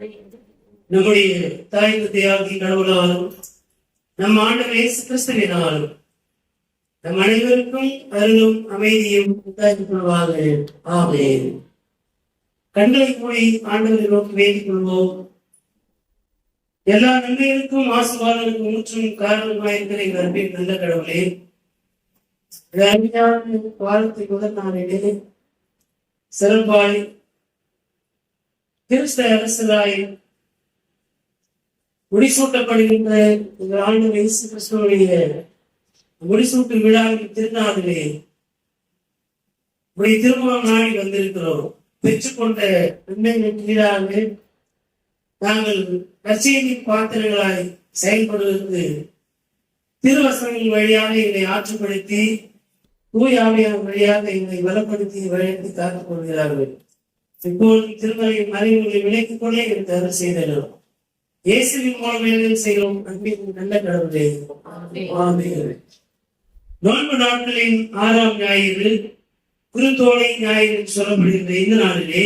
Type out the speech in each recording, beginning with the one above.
நம்முடைய தாய் தந்தையாகி கடவுளாலும் நம் ஆண்டவர் இயேசு கிறிஸ்துவினாலும் நம் அனைவருக்கும் அருளும் அமைதியும் உண்டாக்கிக் ஆமென். கண்களை மூடி ஆண்டவரை நோக்கி வேண்டிக் கொள்வோம். எல்லா நன்மைகளுக்கும் ஆசுவாதனுக்கும் முற்றும் காரணமாயிருக்கிற எங்கள் அன்பின் நல்ல கடவுளே அருமையான வாரத்தை முதல் நாளிலே சிறப்பாய் கிறிஸ்த அரசராய் முடிசூட்டப்படுகின்ற இந்த ஆண்டு இயேசு கிறிஸ்துவனுடைய முடிசூட்டு விழாவின் திருநாளிலே உடைய திருமணம் நாடி வந்திருக்கிறோம். பெற்றுக்கொண்ட நன்மைகளின் கீழாக நாங்கள் நற்செய்தியின் பாத்திரங்களாய் செயல்படுவதற்கு திருவசனங்கள் வழியாக என்னை ஆற்றுப்படுத்தி தூய் ஆவியார் வழியாக என்னை பலப்படுத்தி வழிநடத்தி காத்துக் கொள்கிறார்கள். இப்போது திருமலையின் மறைவுகளை விலக்கிக் கொண்டே எனக்கு அருள் செய்தனர் இயேசுவின் மூலம் செய்கிறோம் அன்பின் நல்ல கடவுளே. நோன்பு நாட்களின் ஆறாம் ஞாயிறு குறுந்தோலை ஞாயிறு சொல்லப்படுகின்ற இந்த நாளிலே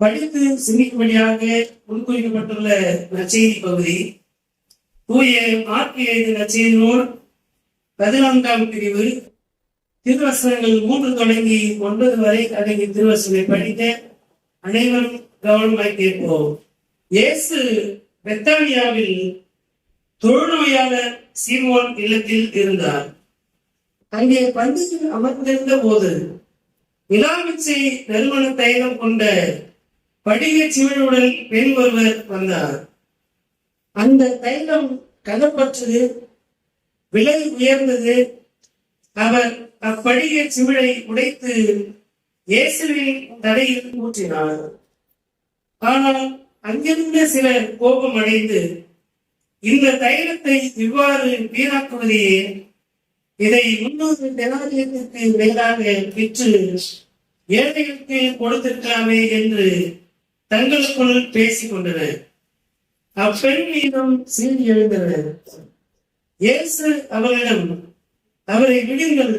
படித்து சிந்திக்கும்படியாக முன்குறிக்கப்பட்டுள்ள நற்செய்தி பகுதி. தூய மார்க்கு எழுதிய நற்செய்தி நூல் பதினான்காம் பிரிவு திருவசனங்கள் மூன்று தொடங்கி ஒன்பது வரை அடங்கிய திருவசனை படித்த அனைவரும் கவனமாய் கேட்போம். இயேசு பெத்தானியாவில் தொழுநோயாளர் சீமோன் இல்லத்தில் இருந்தார். அங்கே பந்தியில் அமர்ந்திருந்த போது விழாமிச்சை நறுமண தைலம் கொண்ட படிக சிவனுடன் பெண் ஒருவர் வந்தார். அந்த தைலம் கதப்பற்றது விலை உயர்ந்தது. அவர் அப்படிய சிவிழை உடைத்து இயேசுவின் தடையில் ஊற்றினார். ஆனால் அங்கிருந்த சிலர் கோபம் அடைந்து இந்த தைலத்தை இவ்வாறு வீணாக்குவதையே இதை முன்னூறு தெனாரியத்திற்கு மேலாக விற்று ஏழைகளுக்கு கொடுத்திருக்கலாமே என்று தங்களுக்குள் பேசிக் கொண்டனர். அப்பெண் மீதும் சீறி எழுந்தனர். இயேசு அவர்களிடம் அவரை விடுங்கள்.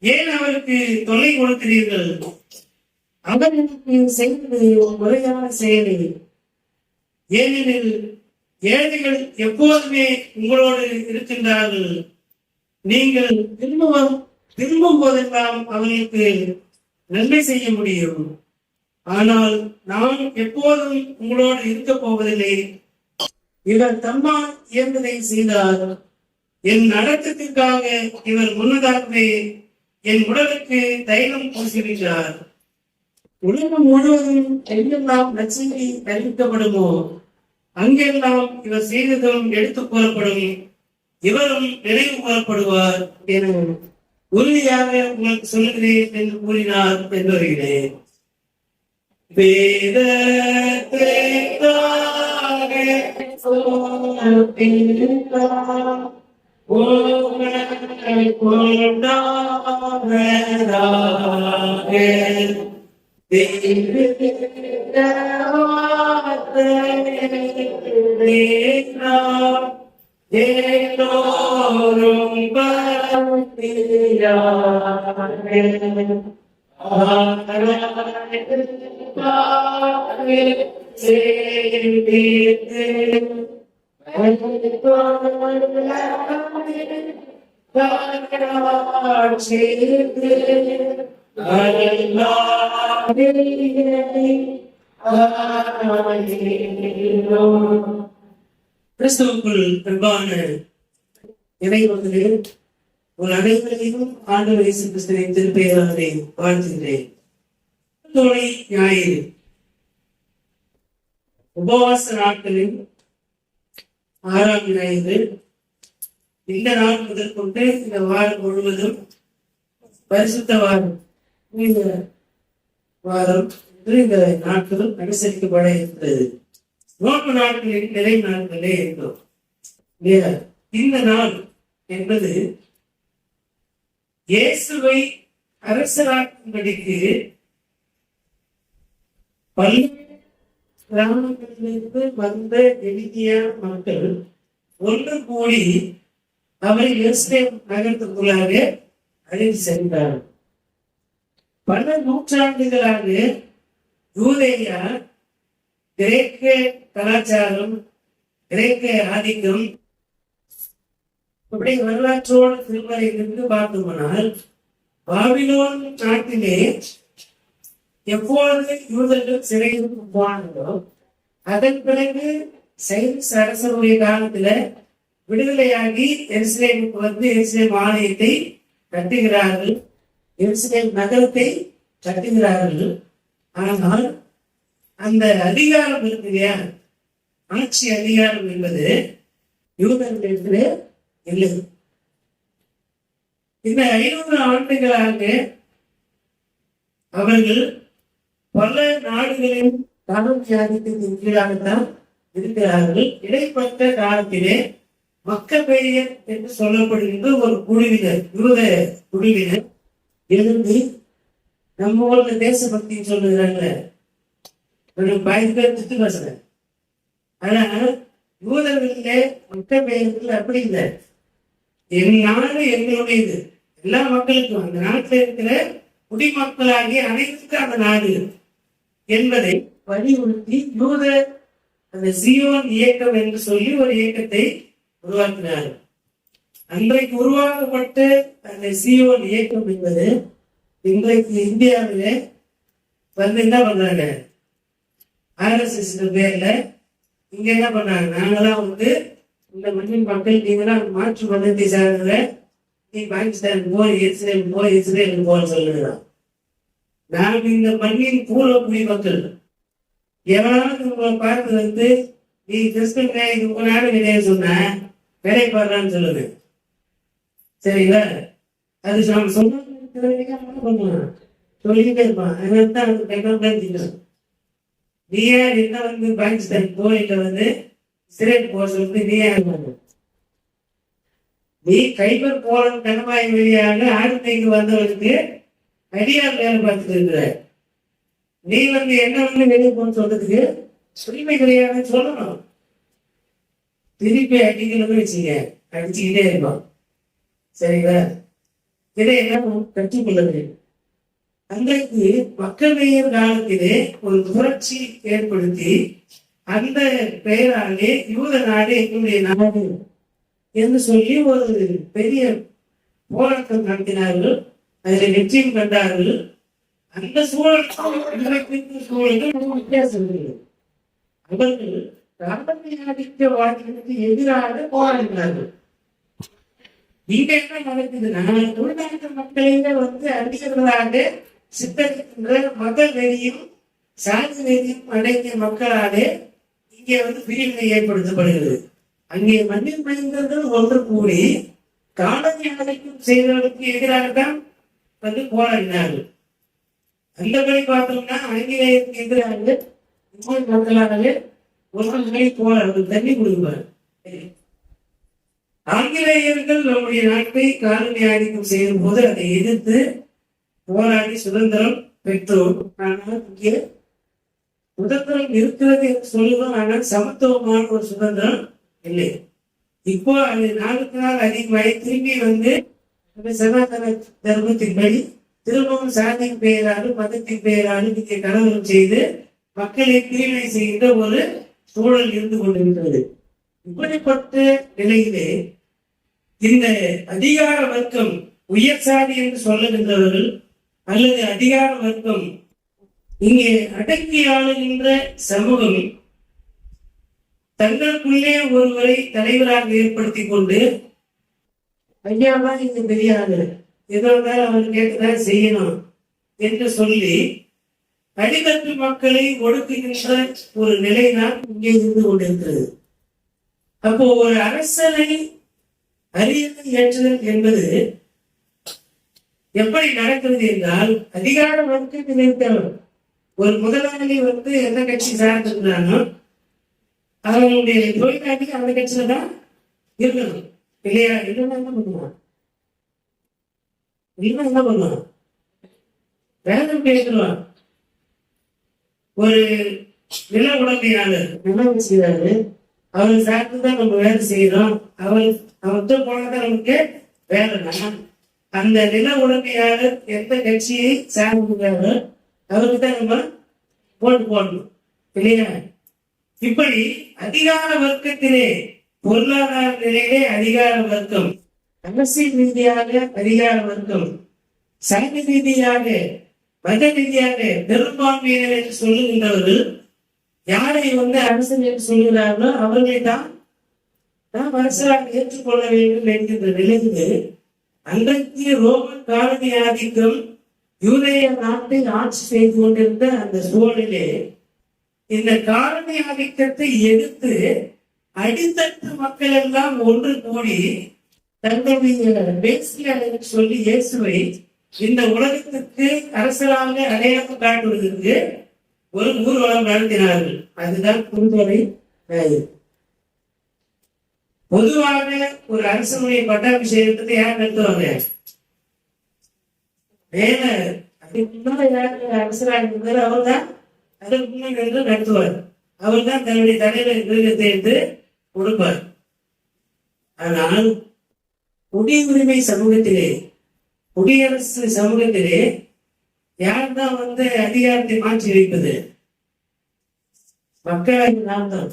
ஏன் அவருக்கு தொல்லை கொடுக்கிறீர்கள்? அவர் எனக்கு செய்தது முறையான செயலே. ஏனெனில் ஏழைகள் எப்போதுமே உங்களோடு இருக்கின்றார்கள். நீங்கள் திரும்பவும் திரும்பும் போதெல்லாம் அவர்களுக்கு நன்மை செய்ய முடியும். ஆனால் நான் எப்போதும் உங்களோடு இருக்க போவதில்லை. இவர் தம்மால் இயன்றதை செய்தார். என் நடத்தத்திற்காக இவர் முன்னதாகவே என் உடலுக்கு தைலம் பூசிவிட்டார். உலகம் முழுவதும் எங்கெல்லாம் நச்சங்கி அறிவிக்கப்படுமோ அங்கெல்லாம் இவர் செய்ததும் எடுத்துக் கூறப்படும் இவரும் நினைவு கூறப்படுவார் என உறுதியாக உங்களுக்கு சொல்லுகிறேன் என்று கூறினார் என்று வருகிறேன் வேதத்தை தானே சொல்லினார். கிறிஸ்துவுக்குள் அன்பான இறைவர்களே உங்கள் அனைவரையும் ஆண்டு இயேசு கிறிஸ்துவின் திருப்பெயராலே வாழ்த்துகிறேன் ஞாயிறு உபவாச நாட்களில் ஆறாம் ஞாயிறு இந்த நாள் முதல் கொண்டு இந்த வாரம் முழுவதும் பரிசுத்த வாரம் இந்த வாரம் என்று இந்த நாட்களும் அனுசரிக்கப்பட இருக்கிறது நோன்பு நாட்களில் நிறை நாட்களே இருக்கிறோம் இல்லையா? இந்த நாள் என்பது இயேசுவை அரசராக்கும்படிக்கு பல்வேறு கிராமங்களிலிருந்து வந்த எளிய மக்கள் ஒன்று கூடி அவரை எருசலேம் நகரத்துக்குள்ளாக அழைத்து சென்றார். பல நூற்றாண்டுகளாக யூதேயா கிரேக்க கலாச்சாரம் கிரேக்க ஆதிக்கம் இப்படி வரலாற்றோடு திருமலையிலிருந்து பார்த்தோம்னால் பாபிலோன் நாட்டிலே எப்பொழுது யூதர்கள் சிறையில் போனாங்களோ அதன் பிறகு சைரஸ் அரசருடைய காலத்துல விடுதலையாகி எருசலேமுக்கு வந்து எருசலேம் ஆலயத்தை கட்டுகிறார்கள். எருசலேம் நகரத்தை கட்டுகிறார்கள். ஆனால் அந்த அதிகாரம் இருக்கு இல்லையா? ஆட்சி அதிகாரம் என்பது யூதர்களிடத்திலே இல்லை. இந்த ஐநூறு ஆண்டுகளாக அவர்கள் பல நாடுகளின் தமிழ் தியாகத்தின் கீழாகத்தான் இருக்கிறார்கள். இடைப்பட்ட காலத்திலே மக்கபேயர் என்று சொல்லப்படுகின்ற ஒரு குழுவினர் யூத குழுவினர். எழுந்து நம்ம ஊர்ல தேசபக்தி சொல்லுகிறாங்க. ஒரு பயந்து திட்டு பேசுறேன் ஆனா யூதர்கள மக்கபேயர்கள் அப்படி இல்லை. என் நாடு எங்களுடையது. எல்லா மக்களுக்கும் அந்த நாட்டில் இருக்கிற குடிமக்களாகிய அனைத்துக்கும் அந்த நாடு என்பதை வலியுறுத்தி யூத அந்த சியோன் இயக்கம் என்று சொல்லி ஒரு இயக்கத்தை உருவாக்கினார். அன்றைக்கு உருவாக்கப்பட்டு அந்த சிஓன் இயக்கம் என்பது இன்றைக்கு இந்தியாவிலே வந்து என்ன பண்றாங்க? ஆர்எஸ்எஸ் பேர்ல இங்க என்ன பண்ணாங்க நாங்களாம் வந்து இந்த மண்ணின் மக்கள் நீங்களாம் மாற்று மதத்தை சார்ந்த நீ பாகிஸ்தான் போ இஸ்ரேல் போ இஸ்ரேல் போன்னு சொல்லுகிறான் நாங்க இந்த மண்ணின் பூர்வ குடிமக்கள் எவனாவது உங்களை பார்த்து வந்து நீ கிறிஸ்தவ இது உங்க நாடு கிடையாது சொன்ன வேலை பாடுறான்னு சொல்லுது. சரிங்களா? அது நம்ம சொன்ன பண்ணுவான்? சொல்லிட்டே இருப்பான். அதனால தான் அவனுக்கு கைகள் தெரிஞ்சுக்கணும் நீ யார் என்ன வந்து பாகிஸ்தான் போயிட்டு வந்து இஸ்ரேல் போக சொல்லிட்டு நீ யார் நீ கைபர் போலன் கணவாய் வழியாக ஆடுத்தைக்கு வந்தவனுக்கு அடியார் வேலை பார்த்துட்டு இருக்கிற. நீ வந்து என்ன வந்து வெளியே போன்னு சொல்றதுக்கு உரிமை கிடையாதுன்னு சொல்லணும். திருப்பி அடிக்கணும்னு வச்சுங்க அடிச்சுக்கிட்டே இருப்பான் சரிங்களா? இதை என்ன கற்றுக்கொள்ளுது அன்றைக்கு மக்கள் காலத்திலே ஒரு புரட்சி ஏற்படுத்தி அந்த பெயராலே யூத நாடு எங்களுடைய நாடு என்று சொல்லி ஒரு பெரிய போராட்டம் நடத்தினார்கள். அதில் வெற்றியும் கண்டார்கள். அந்த சூழல் இன்றைக்கு சூழலுக்கு வித்தியாசம் அவர்கள் ராமநாடிக்க வாழ்க்கைக்கு எதிராக போராடினார்கள். இங்க என்ன நடக்குதுன்னா தமிழ்நாட்டு மக்களையே வந்து அடிக்கிறதாக சித்தரிக்கின்ற மத வெறியும் சாதி வெறியும் அடங்கிய மக்களாலே இங்கே வந்து பிரிவினை ஏற்படுத்தப்படுகிறது. அங்கே மண்ணில் மனிதர்கள் ஒன்று கூடி காலனி அடைக்கும் செய்தவர்களுக்கு எதிராகத்தான் வந்து போராடினார்கள். அந்தபடி பார்த்தோம்னா ஆங்கிலேயருக்கு எதிராக இந்திய மக்களாகவே ஒருவர்களை போராடுவது தண்ணி கொடுப்பார். ஆங்கிலேயர்கள் நம்முடைய நாட்டை காலனி ஆதிக்கம் செய்யும் போது அதை எதிர்த்து போராடி சுதந்திரம் பெற்றோம். ஆனால் இங்கே சுதந்திரம் இருக்கிறது என்று சொல்லுவோம் ஆனால் சமத்துவமான ஒரு சுதந்திரம் இல்லை. இப்போ அது நாளுக்கு நாள் அதிகமாகி திரும்பி வந்து சனாதன தர்மத்தின்படி திரும்பவும் சாதியின் பெயராலும் மதத்தின் பெயராலும் இங்கே கலவரம் செய்து மக்களை பிரிவினை செய்கின்ற ஒரு சூழல் இருந்து கொண்டிருக்கிறது. இப்படிப்பட்ட நிலையிலே இந்த அதிகார வர்க்கம் உயர் சாதி என்று சொல்லுகின்றவர்கள் அல்லது அதிகார வர்க்கம் இங்கே அடக்கி ஆளுகின்ற சமூகம் தங்களுக்குள்ளே ஒருவரை தலைவராக ஏற்படுத்திக் கொண்டு ஐயாவா இங்கு பெரிய எதாவது அவர் கேட்டுதான் செய்யணும் என்று சொல்லி அடிமட்டு மக்களை ஒடுக்குகின்ற ஒரு நிலைதான் இங்கே இருந்து கொண்டிருக்கிறது. அப்போ ஒரு அரசனை அறியது ஏற்றுதல் என்பது எப்படி நடக்கிறது என்றால் அதிகார வர்க்கத்தில் இருக்கிறவர் ஒரு முதலாளி வந்து எந்த கட்சி சார்ந்திருந்தாலும் அவங்களுடைய தொழிலாளி அந்த கட்சியில தான் இருக்கணும். இல்லையா? இல்லைன்னா என்ன பண்ணுவான்? இல்லைன்னா என்ன பண்ணுவான்? வேதம் பேசுவான். ஒரு நில உடமையாளர் நிலம் செய்யறாரு அவர் சார்ந்து தான் நம்ம வேலை செய்யறோம். அவர் அவர்கிட்ட போனதான் நமக்கு வேலை தான். அந்த நில உடமையாளர் எந்த கட்சியை சார்ந்துருக்காரோ அவருக்கு தான் நம்ம ஓட்டு போடணும். இல்லையா? இப்படி அதிகார வர்க்கத்திலே பொருளாதார நிலையிலே அதிகார வர்க்கம் அரசியல் ரீதியாக அதிகார வர்க்கம் சங்க ரீதியாக மத ரீதியாக பெரும்பான்மையினர் என்று சொல்லுகின்றவர்கள் யாரை வந்து அரசன் என்று சொல்கிறார்களோ அவர்களை தான் நாம் அரசாக ஏற்றுக்கொள்ள வேண்டும் என்கின்ற நிலையிலே அன்றைக்கு ரோமன் காலனி ஆதிக்கம் யூதேய நாட்டை ஆட்சி செய்து கொண்டிருந்த அந்த சூழலிலே இந்த காலனி ஆதிக்கத்தை எடுத்து அடித்தட்டு மக்கள் எல்லாம் ஒன்று கூடி தங்களுடைய பேசிய சொல்லி இயேசுவை இந்த உலகத்துக்கு அரசராக அடையாளம் காட்டுவதற்கு ஒரு ஊர்வலம் நடத்தினார்கள். அதுதான் குறுந்தொலை பொதுவாக ஒரு அரசனுடைய பட்டாபிஷேகத்தை யார் நடத்துவாங்க? வேற அதுக்கு முன்னால யார் அரசராக இருந்தாரோ அவர் தான் அதற்கு முன்னாடி நடத்துவார். அவர் தான் தன்னுடைய தலைவர் கிரகத்தை எடுத்து கொடுப்பார். ஆனால் குடியுரிமை சமூகத்திலே குடியரசு சமூகத்திலே யார்தான் வந்து அதிகாரத்தை மாற்றி வைப்பது? மக்களவை தான்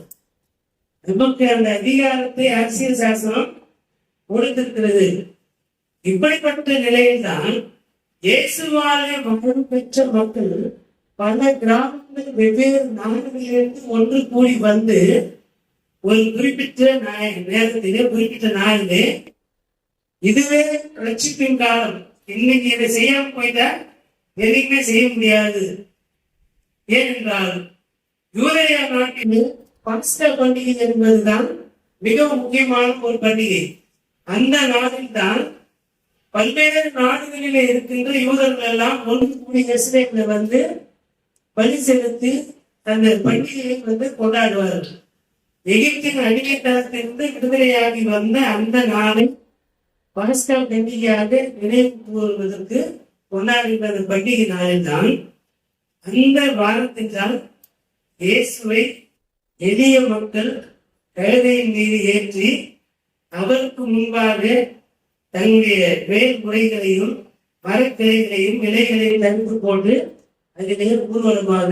நமக்கு அந்த அதிகாரத்தை அரசியல் சாசனம் கொடுத்திருக்கிறது. இப்படிப்பட்ட நிலையில்தான் இயேசுவாலே மகன் பெற்ற மக்கள் பல கிராமங்கள் வெவ்வேறு நாடுகளிலிருந்து ஒன்று கூடி வந்து ஒரு குறிப்பிட்ட நாய- நேரத்திலே குறிப்பிட்ட நாளிலே இதுவே ரட்சிப்பின் காலம். இன்னைக்கு இதை செய்யாம போயிட்டா என்னைக்குமே செய்ய முடியாது. ஏனென்றால் யூதேயா நாட்டில் பஸ்ட பண்டிகை என்பதுதான் மிகவும் முக்கியமான ஒரு பண்டிகை. அந்த நாளில் தான் பல்வேறு நாடுகளில் இருக்கின்ற யூதர்கள் எல்லாம் ஒன்று கூடி எஸ்ரேம்ல வந்து பலி செலுத்தி அந்த பண்டிகையை வந்து கொண்டாடுவார்கள். எகிப்தின் அடிமைத்தனத்திலிருந்து விடுதலையாகி வந்த அந்த நாளை பாஸ்கால் பண்டிகையாக நினைவு கூறுவதற்கு கொண்டாடுகின்ற பண்டிகை நாளில்தான் அந்த வாரத்தினால் இயேசுவை எளிய மக்கள் கழுதையின் மீது ஏற்றி அவருக்கு முன்பாக தன்னுடைய வேல் முறைகளையும் மரக்கிளைகளையும் இலைகளையும் தடுத்து போட்டு அதிலே ஊர்வலமாக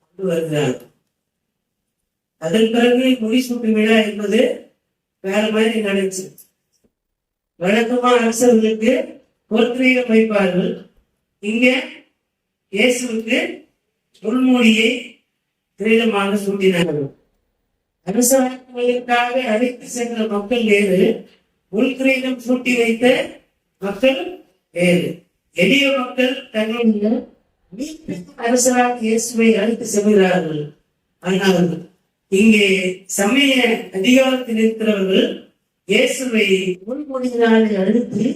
கொண்டு வருகிறார். அதன் பிறகு முடிசூட்டு விழா என்பது வேற மாதிரி நடந்துச்சு. வழக்கமா அரசர்களுக்கு பொற்கிரீடம் வைப்பார்கள் இங்க இயேசுவுக்கு உள்மொழியை கிரீடமாக சூட்டினார்கள். அரசாங்கங்களுக்காக அழைத்து சென்ற மக்கள் வேறு உள்கிரீடம் சூட்டி வைத்த மக்கள் வேறு. எளிய மக்கள் தங்களுடைய அரசராக இயேசுவை அழைத்து செல்கிறார்கள். ஆனால் இங்கே சமய அதிகாரத்தில் இருக்கிறவர்கள் இயேசுவை முன்மொழியினாலே அழுத்து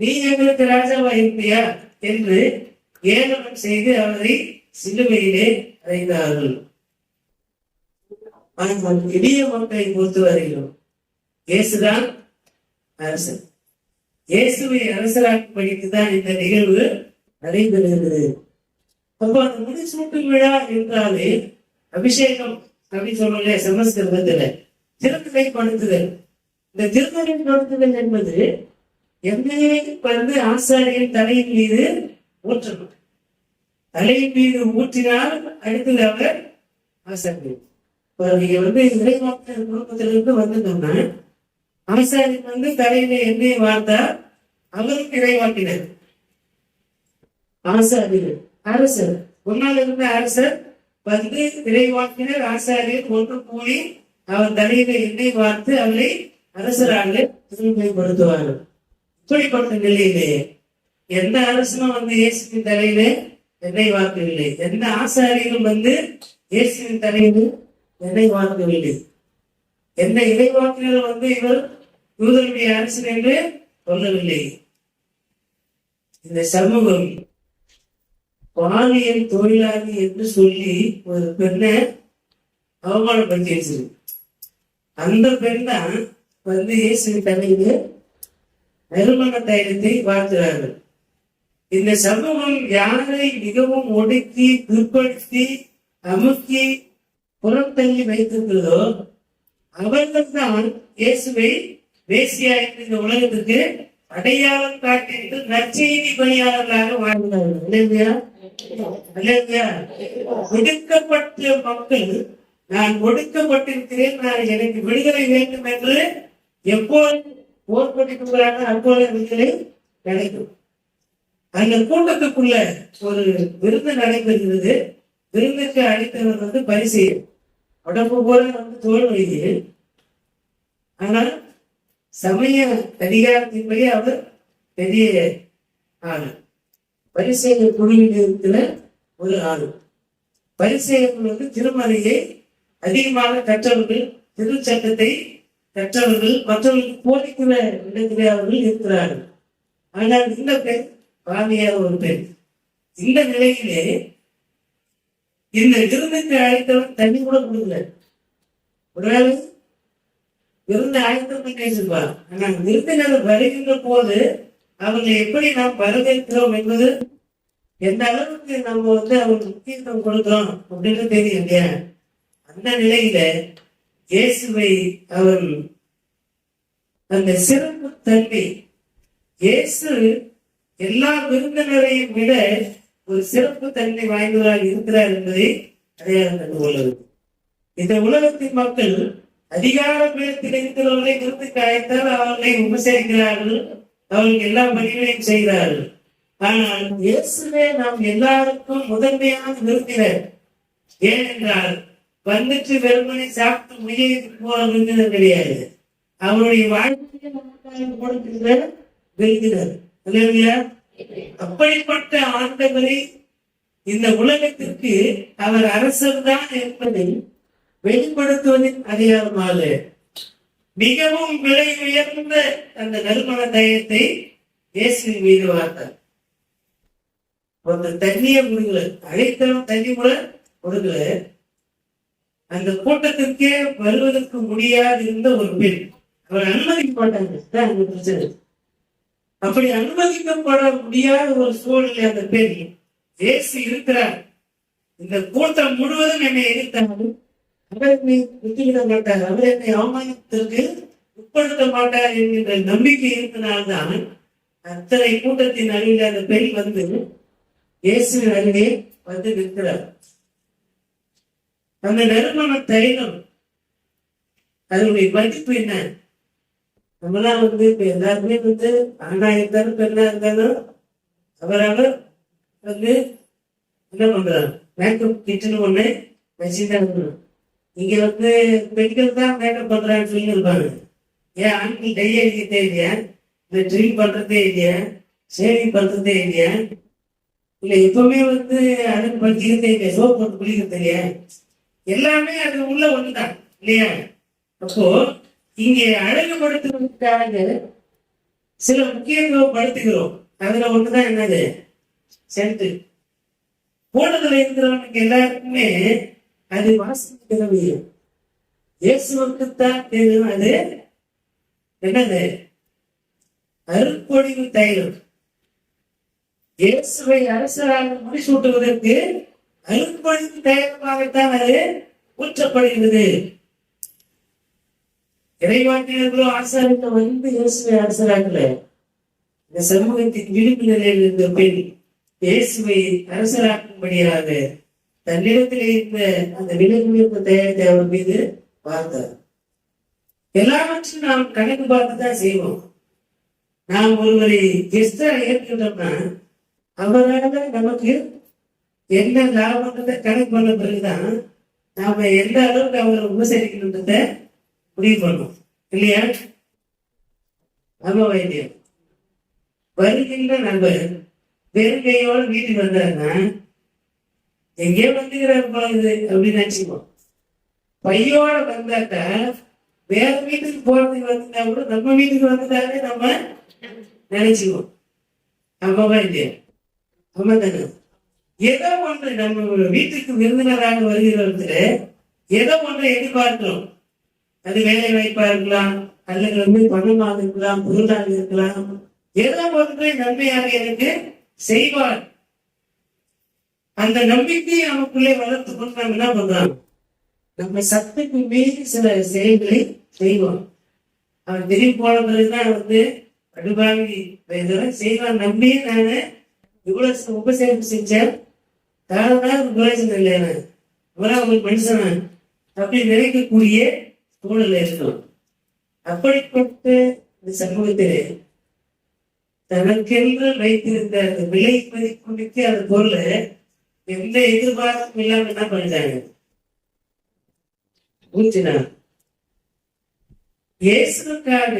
நீ எங்களுக்கு ராஜாவா இருப்பியா? என்று ஏனம் செய்து அவரை சிலுவையிலே அறைந்தார்கள் ஆனால் எளிய மக்களை பொறுத்தவரையிலும் இயேசுதான் அரசன். இயேசுவை அரசராக்கி படித்துதான் இந்த நிகழ்வு நடைபெறுகிறது. அப்போ அந்த முடிசூட்டு விழா என்றாலே அபிஷேகம் அப்படின்னு சொல்லல சமஸ்கிருதத்துல. திருநிலைப்படுத்துதல் இந்த திருநிலைப்படுத்துதல் என்பது எண்ணெயை வந்து ஆசாரியின் தலையின் மீது ஊற்றணும் தலையின் மீது ஊற்றினால் அடுத்தது அவர் ஆசாரி. இப்போ நீங்க வந்து இறைவாக்கர் குடும்பத்திலிருந்து வந்துட்டோம்னா ஆசாரி வந்து தலையில எண்ணெயை வார்த்தா அவருக்கு இறைவாக்கினர் ஆசாரியர் அரசர். முன்னால் இருந்த அரசர் வந்து இறைவாக்கினர் ஆசாரியர் ஒன்று கூடி அவர் தலையில எண்ணெய் வார்த்து அவரை அரசராக திருமைப்படுத்துவார்கள் இப்படிப்பட்ட நிலையிலே எந்த அரசனும் வந்து இயேசுவின் தலையில எண்ணெய் வார்க்கவில்லை. எந்த ஆசாரியும் வந்து இயேசுவின் தலையில எண்ணெய் வார்க்கவில்லை. எந்த இறைவாக்கினர் வந்து இவர் யூதனுடைய அரசன் என்று சொல்லவில்லை. இந்த சமூகம் பாலியல் தொழிலாளி என்று சொல்லி ஒரு பெண்ணை அவமானப்படுத்தி வச்சிருக்கு அந்த பெண் தான் வந்து இயேசுவின் தலையில நறுமண தைரியத்தை பார்க்கிறார்கள் இந்த சமூகம் யாரை மிகவும் ஒடுக்கி பிற்படுத்தி அமுக்கி புறத்தள்ளி வைத்திருக்கிறதோ அவர்கள் தான் இயேசுவை வேசியா இந்த உலகத்துக்கு அடையாளம் காட்டிட்டு நற்செய்தி பணியாளர்களாக வாழ்ந்தார்கள் இல்லையா இல்லையா ஒடுக்கப்பட்ட மக்கள் நான் ஒடுக்கப்பட்டிருக்கிறேன் நான் எனக்கு விடுதலை வேண்டும் என்று எப்போது போர்க்கொண்டிருக்கிறாங்க அப்போது விடுதலை கிடைக்கும் அந்த கூட்டத்துக்குள்ள ஒரு விருந்து நடைபெறுகிறது. விருந்துக்கு அழைத்தவர் வந்து பரிசு. உடம்பு போல வந்து தோல் ஆனால் சமய அதிகாரத்தின்படி அவர் பெரிய ஆளு. பரிசெய்ய குழுவில் இருக்கிற ஒரு ஆளு. பரிசெய்கள் வந்து திருமலையை அதிகமாக கற்றவர்கள் திருச்சட்டத்தை பெற்றவர்கள் மற்றவர்களுக்கு போதிக்கிற இடத்திலே அவர்கள் இருக்கிறார்கள். ஆனால் இந்த பெண் பாவியார் ஒரு பெண். இந்த நிலையிலே இந்த விருந்துக்கு அழைத்தவன் தண்ணி கூட கொடுக்கல. ஒருவேளை விருந்து அழைத்தவர்கள் கேட்டிருப்பார் ஆனால் விருந்தினர் வருகின்ற போது அவர்களை எப்படி நாம் வரவேற்கிறோம் என்பது எந்த அளவுக்கு நம்ம வந்து அவங்களுக்கு முக்கியத்துவம் கொடுக்கிறோம் அப்படின்னு தெரியும் இல்லையா அந்த நிலையில இயேசுவை அவன் அந்த சிறப்பு தன்மை இயேசு எல்லா விருந்தினரையும் விட ஒரு சிறப்பு தன்மை வாய்ந்தவராக இருக்கிறார் என்பதை அடையாளம் கண்டு கொள்வது இந்த உலகத்தின் மக்கள் அதிகார பீடத்தில் இருக்கிறவர்களை விருந்துக்கு அழைத்தால் அவர்களை உபசரிக்கிறார்கள் அவர்களுக்கு எல்லா பணிகளையும் செய்கிறார்கள். ஆனால் இயேசுவே நாம் எல்லாருக்கும் முதன்மையான விருந்தினர். ஏனென்றால் வந்துட்டு வெறுமனை சாப்பிட்டு முயற்சி போறது கிடையாது. அவருடைய வாழ்க்கையை நமக்காக கொடுக்கின்ற விருந்தினர் இல்லையா அப்படிப்பட்ட ஆண்டவரை இந்த உலகத்திற்கு அவர் அரசர் தான் என்பதை வெளிப்படுத்துவதின் அதிகாரமாக மிகவும் விலை உயர்ந்த அந்த நறுமண தயத்தை இயேசு மீது வார்த்தார். ஒருத்தர் தண்ணியை கொடுக்கல அழைத்தவன் தண்ணி கூட கொடுக்கல அந்த கூட்டத்திற்கே வருவதற்கு முடியாது இருந்த ஒரு பெண். அவர் அனுமதிக்கப்பட்டாங்க அப்படி அனுமதிக்கப்பட முடியாத ஒரு சூழ்நிலை அந்த பெண் இயேசு இருக்கிறார். இந்த கூட்டம் முழுவதும் என்னை எதிர்த்தாலும் அவர் என்னை விட்டுவிட மாட்டார். அவர் என்னை அவமானத்திற்கு உட்படுத்த மாட்டார் என்கின்ற நம்பிக்கை இருந்தனால்தான் அத்தனை கூட்டத்தின் அருகில் அந்த பெண் வந்து இயேசுவின் அருகே வந்து நிற்கிறார். அந்த நறுமண தைலம். அதனுடைய மதிப்பு என்ன? நம்மளாம் வந்து இப்ப எல்லாருமே வந்து ஆணா இருந்தாலும் பெண்ணா இருந்தாலும் அவரால் வந்து என்ன பண்றாங்க மேக்கப் கிட்னு ஒண்ணு வச்சுதான் இருக்கணும். இங்க வந்து பெண்கள் தான் மேக்கப் பண்றான்னு சொல்லி இருப்பாங்க ஏன் ஆண்கள் டைய அடிக்கிறதே இல்லையா? இந்த ட்ரிம் பண்றதே இல்லையா? ஷேவிங் பண்றதே இல்லையா? இல்ல எப்பவுமே வந்து அழகு படிக்கிறதே இல்லையா? சோப் போட்டு குளிக்கிறது இல்லையா? எல்லாமே அது உள்ள ஒண்ணுதான். இல்லையா? அப்போ இங்கே அழகுபடுத்துவதற்காக சில முக்கியத்துவப்படுத்துகிறோம் அதுல ஒண்ணுதான் என்னது? சென்ட் போனதுல இருக்கிறவனுக்கு எல்லாருக்குமே அது வாசிக்கிறது இயேசுவுக்குத்தான் தெரியும் அது என்னது? அருட்பொழிவு தைலம் இயேசுவை அரசராக முடிசூட்டுவதற்கு அருட்பொழிவு தைலமாகத்தான் அது ஊற்றப்படுகிறது இறைவாக்கினர்களோ ஆசாரித்த வந்து இயேசுவை அரசராகல இந்த சமூகத்தின் விழிப்பு நிலையில் இருந்த பெண் இயேசுவை அரசராக்கும்படியாக தன்னிடத்தில் இருந்த அந்த விலங்குகளுக்கு தயாரித்த அவர் மீது பார்த்தார் எல்லாவற்றையும் நாம் கணக்கு பார்த்து தான் செய்வோம். நாம் ஒருவரை எஸ்தர் ஏற்கின்றோம்னா அவரால் நமக்கு என்ன லாபன்றதை கணக்கு பண்ண பிறகுதான் நாம எந்த அளவுக்கு அவரை உபசரிக்கணுன்றத முடிவு பண்ணும் இல்லையா? நம்ம வைத்தியம் வருகின்ற நண்பர் வெறும் கையோட வீட்டுக்கு வந்தாருன்னா எங்கேயோ வந்துக்கிறார் போல இது? அப்படின்னு நினைச்சுக்குவோம். பையோட வந்தாக்கா வேற வீட்டுக்கு போறதுக்கு வந்துட்டா கூட நம்ம வீட்டுக்கு வந்துட்டாலே நம்ம நினைச்சுக்குவோம். ஆமாவா இல்லையா ஆமா தானே ஏதோ ஒன்று நம்ம வீட்டுக்கு விருந்தினராக வருகிறவர்கள் ஏதோ ஒன்றை எதிர்பார்க்கிறோம். அது வேலை வாய்ப்பா இருக்கலாம் அல்லது வந்து பணமாக இருக்கலாம் பொருளாக இருக்கலாம். ஏதோ ஒன்றை நன்மையாக எனக்கு செய்வார். அந்த நம்பிக்கையை நமக்குள்ளே வளர்த்து கொண்டு நம்ம என்ன பண்றோம்? நம்ம சக்திக்கு மீறி சில செயல்களை செய்வோம். அவன் திரும்பி போன பிறகுதான் வந்து அடுபாவி செய்வான். நம்பியே நானு. இவ்வளவு உபசேகம் செஞ்சேன். தாராளமாக பிரயோஜனம் இல்லையா இவரா ஒரு மனுஷனா அப்படி நினைக்கக்கூடிய சூழல் இருக்கணும் அப்படிப்பட்ட இந்த சமூகத்திலே தனக்கென்று வைத்திருந்த அந்த விலை மதிப்புமிக்க அந்த பொருளை எந்த எதிர்பார்ப்பும் இல்லாம என்ன பண்ணிட்டாங்க? ஊற்றினார் இயேசுக்காக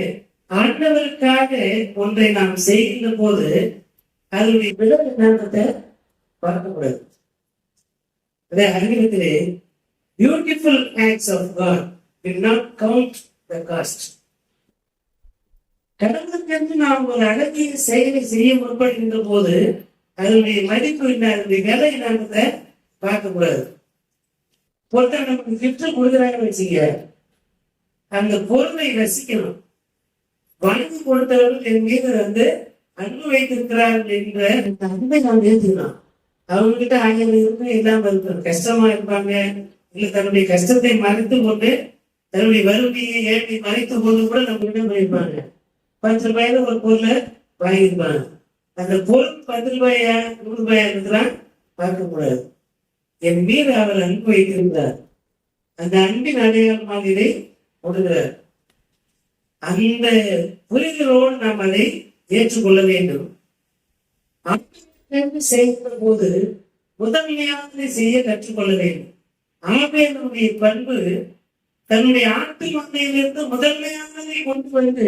ஆண்டவருக்காக ஒன்றை நாம் செய்கின்ற போது அதனுடைய விலை நாமத்தை பார்க்கக்கூடாது. அதே அறிவியத்திலே beautiful acts of God will not count the cost கடவுளுக்கென்று நாம் ஒரு அழகிய செயலை செய்ய முற்படுகின்ற போது அதனுடைய மதிப்பு என்ன அதனுடைய விலை என்னன்றத பார்க்க கூடாது ஒருத்தர் நமக்கு கிஃப்ட் கொடுக்குறாங்கன்னு வச்சுக்க அந்த பொருளை ரசிக்கணும். வணங்கி கொடுத்தவர்கள் என் மீது வந்து அன்பு வைத்திருக்கிறார்கள் என்ற அந்த அன்பை நாம் ஏற்றுக்கணும். அவங்க கிட்ட ஆயிரம் இருந்து இல்லாம கஷ்டமா இருப்பாங்க. இல்ல தன்னுடைய கஷ்டத்தை மறைத்து கொண்டு தன்னுடைய வறுமையை ஏற்றி மறைத்து கொண்டு கூட நம்ம இடம் வைப்பாங்க பத்து ரூபாயில ஒரு பொருளை வாங்கியிருப்பாங்க. அந்த பொருள் பத்து ரூபாயா நூறு ரூபாயா இருந்துதான் பார்க்க கூடாது. என் மீது அவர் அன்பு வைத்திருந்தார். அந்த அன்பின் அடையாளமாக இதை கொடுக்கிறார். அந்த புரிதலோடு நாம் அதை ஏற்றுக்கொள்ள வேண்டும். என்று செய்கிற போது முதன்மையானதை செய்ய கற்றுக்கொள்ள வேண்டும். ஆபேதனுடைய பண்பு தன்னுடைய ஆட்டு மந்தையிலிருந்து முதன்மையானதை கொண்டு வந்து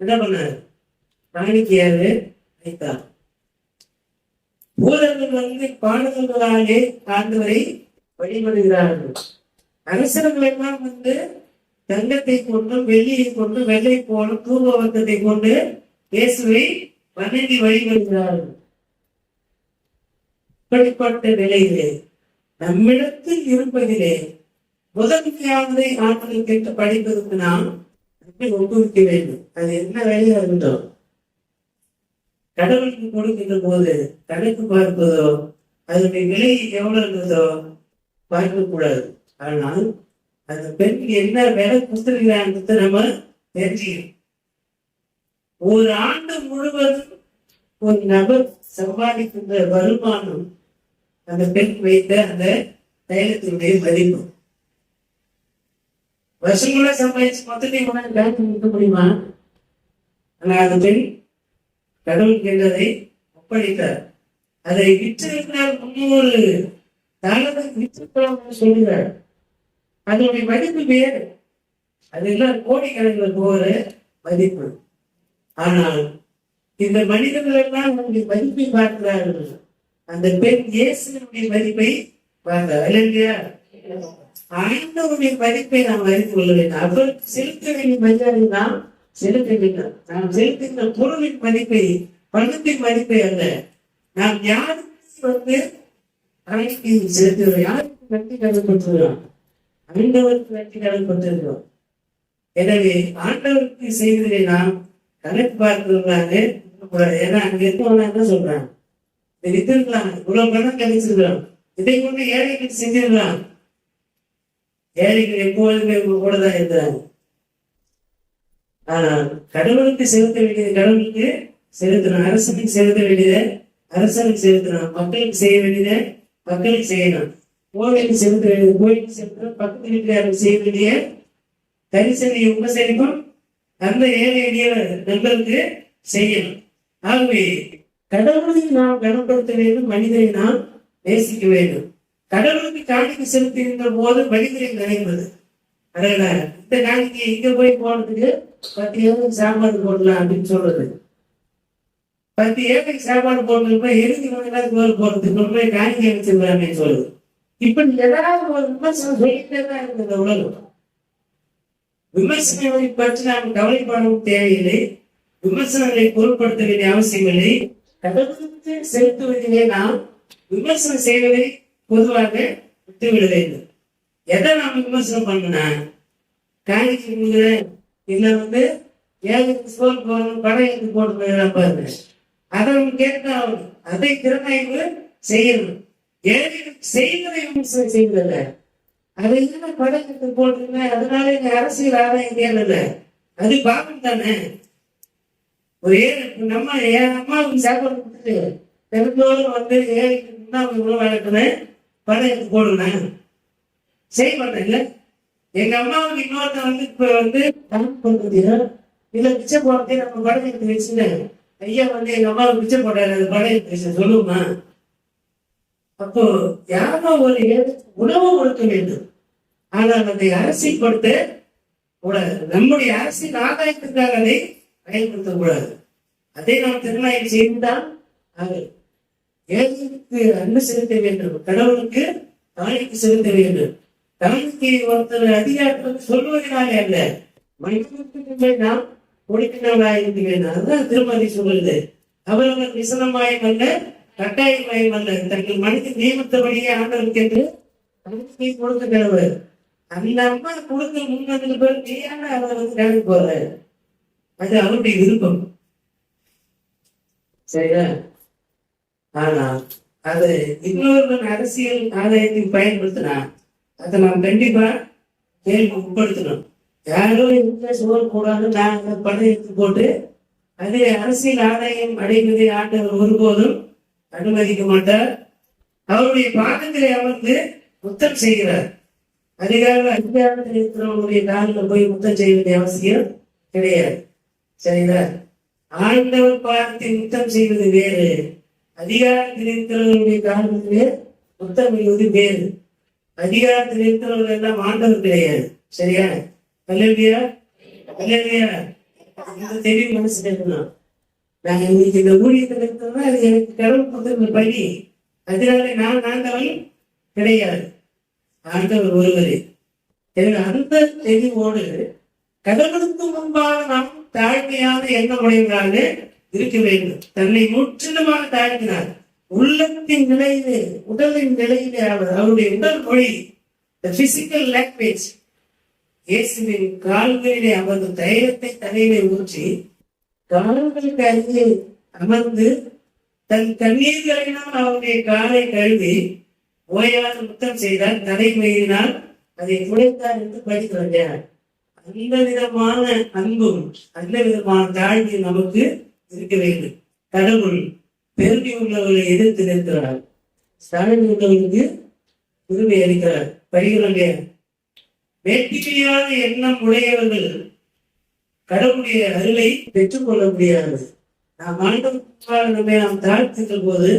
என்ன பண்ணார்? காணிக்கையாக வைத்தார் பூதர்கள் வந்து பாடல்களாலே ஆண்டவரை வழிபடுகிறார்கள். அரசர்கள் எல்லாம் வந்து தங்கத்தை கொண்டு வெள்ளியை கொண்டு வெள்ளை போல தூர்வத்தை கொண்டு இயேசுவை வணங்கி வழிபடுகிறார்கள் இப்படிப்பட்ட நிலையிலே நம்மிடத்தில் இருப்பதிலே முதன்மையானதை ஆற்றல் கேட்டு படிப்பதற்கு நாம் எப்படி ஒப்புவிக்க வேண்டும் அது என்ன வேலையா இருந்தோம் கடவுளுக்கு கொடுக்கின்ற போது கணக்கு பார்ப்பதோ அதனுடைய விலை எவ்வளவு இருந்ததோ பார்க்க கூடாது ஆனால் அந்த பெண் என்ன வேலை கொடுத்துருக்கிறான்றத நம்ம தெரிஞ்சுக்கணும். ஒரு ஆண்டு முழுவதும் ஒரு நபர் சம்பாதிக்கின்ற வருமானம் அந்த பெண் வைத்த அந்த தைலத்தினுடைய மதிப்பு. வருஷங்களா சம்பாதிச்சு மொத்தத்தை கொண்டாந்து பேங்க் நிற்க முடியுமா? ஆனா அந்த பெண் கடவுள் கேட்டதை ஒப்படைத்தார். அதை விற்றிருக்கிறார் முன்னூறு தாளத்தை விற்றிருக்கலாம் சொல்லுகிறார். அதனுடைய மதிப்பு வேறு. அது எல்லாம் கோடிக்கணக்கில் போகிற மதிப்பு. ஆனால் இந்த மனிதர்கள் எல்லாம் அவருடைய மதிப்பை பார்க்கிறார்கள். அந்த பெண் இயேசுடைய மதிப்பை பார்த்தார். இல்லையா ஆண்டவருடைய மதிப்பை நாம் அறிந்து கொள்ள வேண்டும். அவருக்கு செலுத்த வேண்டிய மரியாதை நாம் செலுத்த வேண்டும். நாம் செலுத்துகின்ற பொருளின் மதிப்பை பணத்தின் மதிப்பை அல்ல. நாம் யாருக்கு வந்து அனைத்து செலுத்துகிறோம்? யாருக்கு நன்றி கடன் கொடுத்துகிறோம் ஆண்டவருக்கு நன்றி கடன் கொடுத்திருக்கிறோம் எனவே ஆண்டவருக்கு செய்வதை நாம் கணக்கு பார்க்கிறாங்க ஏன்னா அங்க இருக்கவங்க என்ன சொல்றாங்க? இது வித்திருக்கலாம். இவ்வளவு பணம் கிடைச்சிருக்கிறோம். இதை கொண்டு ஏழைகளுக்கு செஞ்சிருக்கலாம் ஏழைகள் எப்போதுமே உங்க கூட தான் இருந்தாங்க. ஆனால் கடவுளுக்கு செலுத்த வேண்டியது கடவுளுக்கு செலுத்தணும். அரசனுக்கு செலுத்த வேண்டியதை அரசனுக்கு செலுத்தணும். மக்களுக்கு செய்ய வேண்டியதை மக்களுக்கு செய்யணும். கோவிலுக்கு செலுத்த வேண்டியது கோயிலுக்கு செலுத்தணும். பக்கத்து வீட்டுக்காரருக்கு செய்ய வேண்டிய தரிசனை உபசரிப்பும். அந்த ஏழை எளிய நண்பருக்கு செய்யணும். ஆகவே கடவுளை நாம் கனப்படுத்த வேண்டும் மனிதரை நாம் நேசிக்க வேண்டும். கடவுளுக்கு காணிக்கை செலுத்துகின்ற போது மனிதரை நினைப்பது. அடடா இந்த காணிக்கை இங்க போய் போனதுக்கு பத்து ஏழைக்கு சாப்பாடு போடலாம் அப்படின்னு சொல்றது. பத்து ஏழைக்கு சாப்பாடு போடணும் எழுதி இவங்க எல்லாரும் சோறு போடுறதுக்கு காணிக்கை வச்சிருக்காங்கன்னு சொல்லுது இப்படி ஏதாவது ஒரு விமர்சனம் சொல்லிட்டே தான் இருக்கு உலகம். விமர்சனங்களை பற்றி நாம் கவலைப்படவும் தேவையில்லை. விமர்சனங்களை பொருட்படுத்த வேண்டிய அவசியமில்லை கடவுளுக்கு செலுத்துவதிலே நாம் விமர்சனம் செய்வதை பொதுவாக விட்டுவிட வேண்டும் எதை நாம் விமர்சனம் பண்ணனா காணிக்கு இதுல வந்து ஏழு சோறு போடணும் படம் எடுத்து போட்டு போயிடலாம் பாருங்க. அதை அவங்க கேட்டாகணும் அதை திறனாய்வு செய்யணும். ஏழை செய்வதை விமர்சனம் செய்வதில்ல. அது என்ன படம் எடுத்து அதனால எங்க அரசியல் ஆதாயம் தேவையில்ல அது பாவம் தானே. ஒரு நம்ம என் அம்மாவுக்கு சாப்பாடு கொடுத்துட்டு தினந்தோறும் வந்து ஏழைக்கு முன்னா இவ்வளவு வளர்க்கணும் படம் எடுத்து போடுங்க செய்ய மாட்டேன் இல்லை? எங்க அம்மாவுக்கு இன்னொருத்த வந்து இப்ப வந்து கணக்கு பண்றதையோ இல்ல பிச்சை போடுறதே நம்ம படம் எடுத்து வச்சுன்னு ஐயா வந்து எங்க அம்மாவுக்கு பிச்சை போடுறாரு அது படம் எடுத்து வச்சு சொல்லுமா? அப்போ யாரோ ஒரு ஏழை உணவு கொடுக்க வேண்டும். ஆனால் அதை அரசியல்படுத்த கூடாது நம்முடைய அரசின் ஆதாயத்துக்காக அதை பயன்படுத்த கூடாது அதை நாம் திருநாயில் செய்துதான் ஆகும் ஏழைக்கு அன்பு செலுத்த வேண்டும். கடவுளுக்கு தாய்க்கு செலுத்த வேண்டும். தாய்க்கு ஒருத்தர் அதிகாரத்துக்கு சொல்வதனால அல்ல. மனிதனுக்கு நாம் கொடுக்கிறவர்களாக இருக்க அதுதான் திருமதி சொல்லுது. அவரவர் விசனமாயம் அல்ல கட்டாயமாயம் அல்ல தங்கள் மனித நியமித்தபடியே ஆண்டவருக்கு என்று அனுமதி கொடுக்கிறவர் அந்த அம்மா கொடுக்க முன்னதுக்கு பிறகு நீயான அவர் வந்து வேலைக்கு போற அது அவருடைய விருப்பம். சரியா? ஆனா அது இன்னொரு அரசியல் ஆதாயத்தை பயன்படுத்தினா அதை நாம் கண்டிப்பா கேள்வி உட்படுத்தணும் யாரோ இந்த சோறு கூடாது நான் அந்த எடுத்து போட்டு அது அரசியல் ஆதாயம் அடைவதை ஆண்டவர் ஒருபோதும் அனுமதிக்க மாட்டார் அவருடைய பாதத்திலே அமர்ந்து முத்தம் செய்கிறார். அதிகார அதிகாரத்தில் இருக்கிறவங்களுடைய காலில் போய் முத்தம் செய்ய வேண்டிய அவசியம் கிடையாது. சரிங்களா? ஆண்டவர் பாதத்தில் முத்தம் செய்வது வேறு. அதிகாரத்தில் இருக்கிறவர்களுடைய காலத்திலே முத்தம் செய்வது வேறு. அதிகாரத்தில் இருக்கிறவர்கள் எல்லாம் ஆண்டவர் கிடையாது. சரியா? அல்லையா அல்லையா இந்த தெளிவு மனசு கேட்கணும் நான் இன்னைக்கு இந்த ஊழியத்தில் இருக்கிறதா அது எனக்கு கடவுள் கொடுத்த பணி. அதனால நான் ஆண்டவன் கிடையாது. ஆண்டவர் ஒருவரே. எனவே அந்த தெளிவோடு கடவுளுக்கு முன்பாக நாம் தாழ்மையான எண்ணமுடையவராக இருக்க வேண்டும். தன்னை முற்றிலுமாக தாழ்த்தினார் உள்ளத்தின் நிலையிலே உடலின் நிலையிலே அவர் அவருடைய உடல் மொழி பிசிக்கல் லாங்குவேஜ் இயேசுவின் கால்களிலே அவரது தைரியத்தை தலையிலே ஊற்றி கால்களுக்கு அருகே அமர்ந்து தன் கண்ணீர்களினால் அவருடைய காலை கழுவி ஓயாது முத்தம் செய்தால் தலைமையினால் அதை துடைத்தார் என்று படிக்கிறேன் அந்த விதமான அன்பும் அந்த விதமான தாழ்வு நமக்கு இருக்க வேண்டும். கடவுள் பெருமை உள்ளவர்களை எதிர்த்து நிற்கிறார். தாழ்வு உள்ளவர்களுக்கு உரிமை அளிக்கிறார். படிக்கிறோங்க வேற்றுமையான எண்ணம் உடையவர்கள் கடவுளுடைய அருளை பெற்றுக்கொள்ள முடியாது நாம் ஆண்டவருக்காக நம்மை நாம் தாழ்த்துகிற போது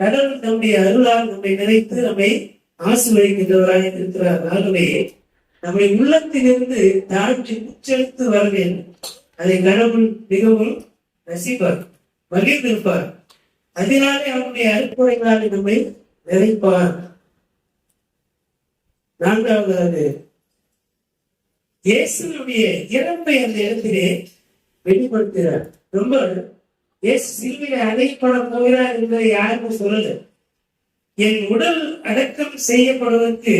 கடவுள் நம்முடைய அருளால் நம்மை நினைத்து நம்மை ஆசீர்வதிக்கின்றவராக இருக்கிறார். ஆகவே நம்முடைய உள்ளத்திலிருந்து தாழ்ச்சி உச்சரித்து வர வேண்டும் அதை கடவுள் மிகவும் ரசிப்பார் மகிழ்ந்திருப்பார். அதனாலே அவருடைய அற்புதங்களாலே நம்மை நிறைப்பார். நான்காவதாக இயேசுடைய இறப்பை அந்த இடத்திலே வெளிப்படுத்துகிறார் ரொம்ப இயேசு சிலுவையை அடைப்பட போகிறார் என்பதை யாருக்கும் சொல்லல. என் உடல் அடக்கம் செய்யப்படுவதற்கு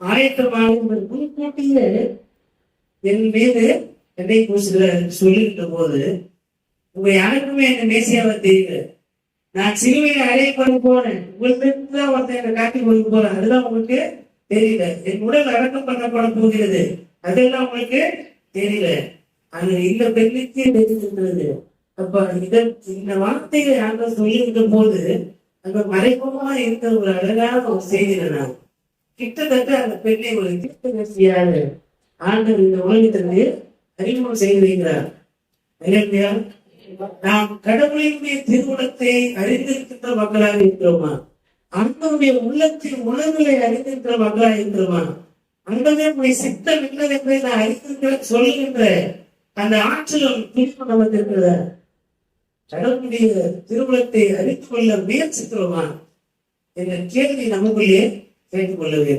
ஆயத்தமாக முன்கூட்டியே என் மீது என்னை பூசுகிறார் சொல்லிட்ட போது உங்க யாருக்குமே என்ன மேசியாவை தெரியல. நான் சிலுவையை அடையப்பட போனேன். உங்களுக்கு தான் ஒருத்தர் என்னை காட்டி கொடுக்க போறேன். அதுதான் உங்களுக்கு தெரியல. என் உடல் அடக்கம் பண்ணப்பட போகிறது. அதெல்லாம் உங்களுக்கு தெரியல. அது இந்த பெண்ணுக்கு தெரிஞ்சிருக்கிறது அப்ப இத இந்த வார்த்தையை யாரும் சொல்லியிருக்கும் போது அந்த மறைமுகமா இருக்கிற ஒரு அழகான ஒரு செய்தி நான் கிட்டத்தட்ட அந்த பெண்ணை ஒரு கிட்டத்தட்ட ஆண்டவர் இந்த உலகத்திற்கு அறிமுகம் செய்து வைக்கிறார். நாம் கடவுளினுடைய திருமணத்தை அறிந்திருக்கின்ற மக்களாக இருக்கிறோமா? அன்பனுடைய உள்ளத்தின் உணர்வுகளை அறிந்திருக்கிற மக்களாக இருக்கிறோமா? அங்கதே போய் சித்தம் இல்லை என்பதை நான் அறிந்திருக்கிறேன் சொல்லுகின்ற அந்த ஆற்றலும் பிடிப்பு நமக்கு இருக்கிறதா கடவுளுடைய திருமணத்தை அறிந்து கொள்ள முயற்சிக்கிறோமா? என்ற கேள்வி நமக்குள்ளே கேட்டுக்கொள்ள வேண்டும்.